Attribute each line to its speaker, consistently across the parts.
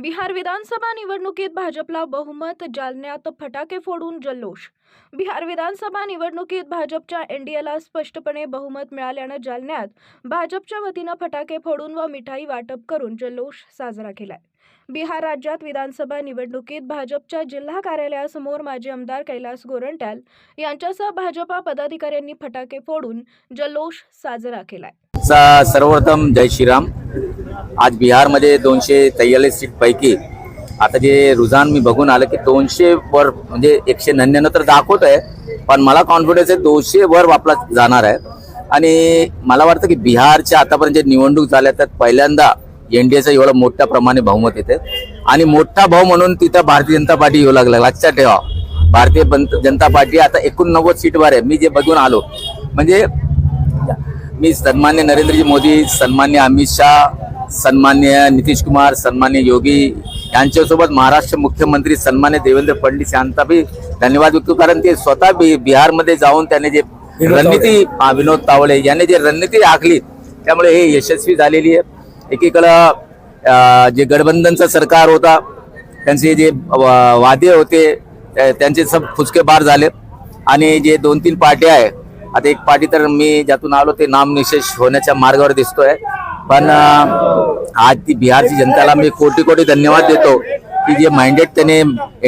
Speaker 1: बिहार विधानसभा निवडणुकीत भाजपला बहुमत जालन्यात फटाके फोडून जल्लोष. बिहार विधानसभा निवडणुकीत भाजपच्या एनडीएला स्पष्टपणे बहुमत मिळाल्यानं जालन्यात भाजपच्या वतीनं फटाके फोडून व मिठाई वाटप करून जल्लोष साजरा केलाय. बिहार राज्यात विधानसभा निवडणुकीत भाजपच्या जिल्हा कार्यालयासमोर माजी आमदार कैलास गोरंट्याल यांच्यासह भाजपा पदाधिकाऱ्यांनी फटाके फोडून जल्लोष साजरा केलाय.
Speaker 2: सर्वप्रथम जय श्रीराम. आज बिहारमध्ये दोनशे तेयाळीस सीटपैकी आता जे रुझान मी बघून आलं की दोनशे वर म्हणजे एकशे नव्याण्णव तर दाखवत आहे पण मला कॉन्फिडन्स आहे दोनशे वर आपला जाणार आहे. आणि मला वाटतं की बिहारच्या आतापर्यंत जे निवडणूक झाल्या त्यात पहिल्यांदा एनडीएचं एवढं मोठ्या प्रमाणे बहुमत येते. आणि मोठा भाऊ म्हणून तिथं भारतीय जनता पार्टी येऊ लागला. लक्षात ठेवा. भारतीय जनता पार्टी आता एकोणनव्वद सीटवर आहे. मी जे बघून आलो म्हणजे मी सन्मान्य नरेंद्रजी मोदी सन्मान्य अमित शाह सन्मान्य नितीश कुमार सन्मान्य योगी यांच्यासोबत महाराष्ट्र मुख्यमंत्री सन्मान्य देवेंद्र फडणवीस यांचा बी धन्यवाद व्यक्त करू, कारण ते स्वतः बि- बिहारमध्ये जाऊन त्याने जे रणनीती विनोद तावडे यांनी जे रणनीती आखली त्यामुळे हे यशस्वी झालेली आहे. एकीकडं जे गठबंधनचं सरकार होता त्यांचे जे वादे होते त्या- त्यांचे सब फुचके बार झाले. आणि जे दोन तीन पार्ट्या आहे आता एक पार्टी तर मी ज्यातून आलो ते नामनिशेष होण्याच्या मार्गावर दिसतोय. पण आज ती बिहारची जनताला मी कोटी कोटी धन्यवाद देतो की जे माइंडेड त्याने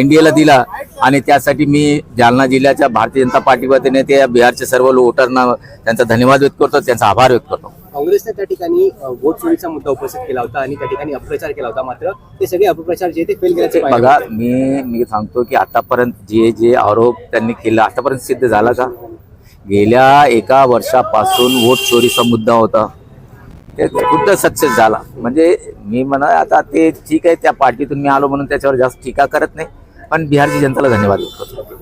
Speaker 2: एनडीएला दिला आणि त्यासाठी मी जालना जिल्ह्याच्या भारतीय जनता पार्टी वतीने ते बिहारचे सर्व वोटरना त्यांचा धन्यवाद व्यक्त करतो त्यांचा आभार व्यक्त करतो.
Speaker 3: काँग्रेसने त्या ठिकाणी वोट चोरीचा मुद्दा उपस्थित केला होता आणि त्या ठिकाणी अपप्रचार केला होता मात्र ते सगळे अपप्रचार जे ते फेल केल्याचे.
Speaker 2: बघा मी मी सांगतो की आतापर्यंत जे जे आरोप त्यांनी केला आतापर्यंत सिद्ध झाला का? गेल्या एका वर्षापासून वोट चोरीचा मुद्दा होता. खुद्द सक्सेस झाला. म्हणजे मी म्हणा आता ते ठीक आहे त्या पार्टीतून मी आलो म्हणून त्याच्यावर जास्त टीका करत नाही. पण बिहारची जनताला धन्यवाद करतो.